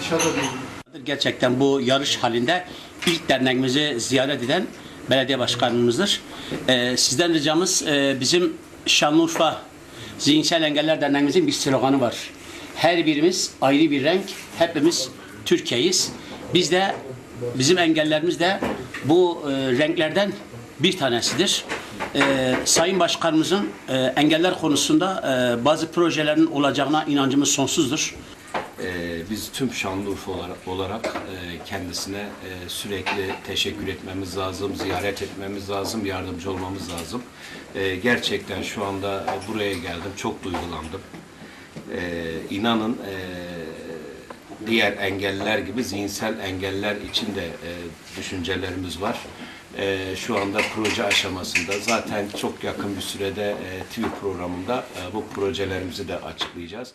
Dışarıda değil. Gerçekten bu yarış halinde ilk derneğimizi ziyaret eden belediye başkanımızdır. Ee, sizden ricamız e, bizim Şanlıurfa Zihinsel Engeller Derneğimizin bir sloganı var. Her birimiz ayrı bir renk, hepimiz Türkiye'yiz. Biz de bizim engellerimiz de bu e, renklerden bir tanesidir. Ee, Sayın Başkanımızın e, engeller konusunda e, bazı projelerin olacağına inancımız sonsuzdur. Ee, biz tüm Şanlıurfa olarak, olarak e, kendisine e, sürekli teşekkür etmemiz lazım, ziyaret etmemiz lazım, yardımcı olmamız lazım. E, gerçekten şu anda e, buraya geldim, çok duygulandım. E, inanın e, diğer engeller gibi zihinsel engeller için de e, düşüncelerimiz var. E, şu anda proje aşamasında zaten çok yakın bir sürede e, TV programında e, bu projelerimizi de açıklayacağız.